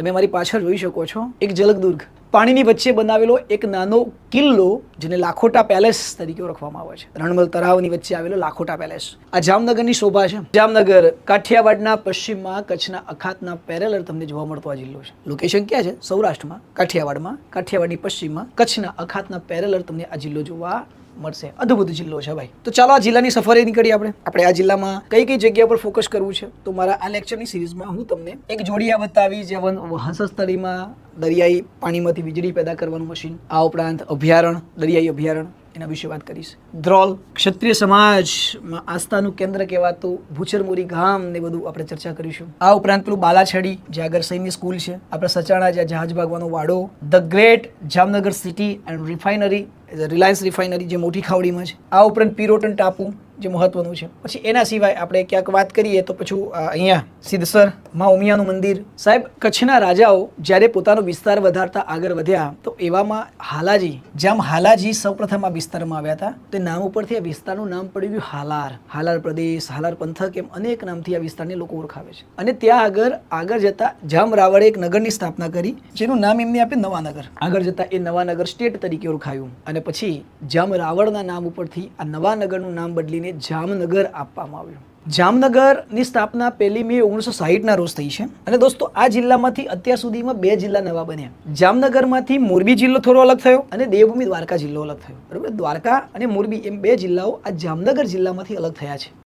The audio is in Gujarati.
તમે મારી પાછળ જોઈ શકો છો એક જલકદુર્ગ. પાણીની વચ્ચે બનાવેલો એક નાનો કિલ્લો જેને લાખોટા પેલેસ તરીકે ઓળખવામાં આવે છે. રણમલ તળાવની વચ્ચે આવેલો લાખોટા પેલેસ. આ જામનગરની શોભા છે. જામનગર, કાઠિયાવાડના પશ્ચિમમાં કચ્છના અખાતના પેરેલર તમને જોવા મળતો આ જિલ્લો છે. લોકેશન ક્યાં છે? સૌરાષ્ટ્રમાં, કાઠિયાવાડમાં, કાઠિયાવાડની પશ્ચિમમાં કચ્છના અખાતના પેરેલર તમને આ જિલ્લો જોવા મળશે. અદ્ભુત જિલ્લો છે ભાઈ. તો ચાલો આ જિલ્લાની સફરે નીકળીએ આપણે. આપણે આ જિલ્લામાં કઈ કઈ જગ્યા પર ફોકસ કરવું છે? તો મારા આ લેક્ચરની સિરીઝમાં હું તમને એક જોડિયા બતાવી જે હંસસ્થળીમાં દરિયાઈ પાણીમાંથી વીજળી પેદા કરવાનું મશીન આ ઉપરાંત અભયારણ, દરિયાઈ અભયારણ્ય એના વિશે વાત કરીશ. ધ્રોલ ક્ષત્રિય સમાજમાં આસ્થાનું કેન્દ્ર કહેવાતું ભૂચરમુરી ગામ ને બધું આપણે ચર્ચા કરીશું. આ ઉપરાંત પેલું બાલાછડી, જે આગળ સૈન્ય સ્કૂલ છે. આપણે સચાણા જ્યાં જહાજ ભાગવાનો વાડો. The great Jamnagar city and refinery Reliance refinery જે મોટી ખાવડીમાં છે. આ ઉપરાંત પિરોટન ટાપુ જે મહત્વનું છે. પછી એના સિવાય આપણે ક્યાંક વાત કરીએ તો પછી અહીંયા સિદ્ધસર મા ઉમિયાનું મંદિર. સાહેબ, કચ્છના રાજાઓ જ્યારે પોતાનો વિસ્તાર વધારતા આગળ વધ્યા, તો એવામાં હાલાજી, જેમ હાલાજી સૌપ્રથમ આ વિસ્તારમાં આવ્યા હતા, તે નામ ઉપરથી આ વિસ્તારનું નામ પડી ગયું હાલાર. હાલાર પ્રદેશ, હાલાર પંથક એમ અનેક નામથી આ વિસ્તારને લોકો ઓળખાવે છે. અને ત્યાં આગળ આગળ જતા જામ રાવળે એક નગરની સ્થાપના કરી, જેનું નામ એમને આપે નવાનગર. આગળ જતા એ નવાનગર સ્ટેટ તરીકે ઓળખાયું. અને પછી જામ રાવળના નામ ઉપરથી આ નવાનગરનું નામ બદલીને જામનગર આપવામાં આવ્યું. જામનગરની સ્થાપના પહેલી મે ઓગણીસો સાહીઠના રોજ થઈ છે. અને દોસ્તો, આ જિલ્લામાંથી અત્યાર સુધીમાં બે જિલ્લા નવા બન્યા. જામનગરમાંથી મોરબી જિલ્લો થોડો અલગ થયો અને દેવભૂમિ દ્વારકા જિલ્લો અલગ થયો. બરાબર? દ્વારકા અને મોરબી એમ બે જિલ્લાઓ આ જામનગર જિલ્લામાંથી અલગ થયા છે.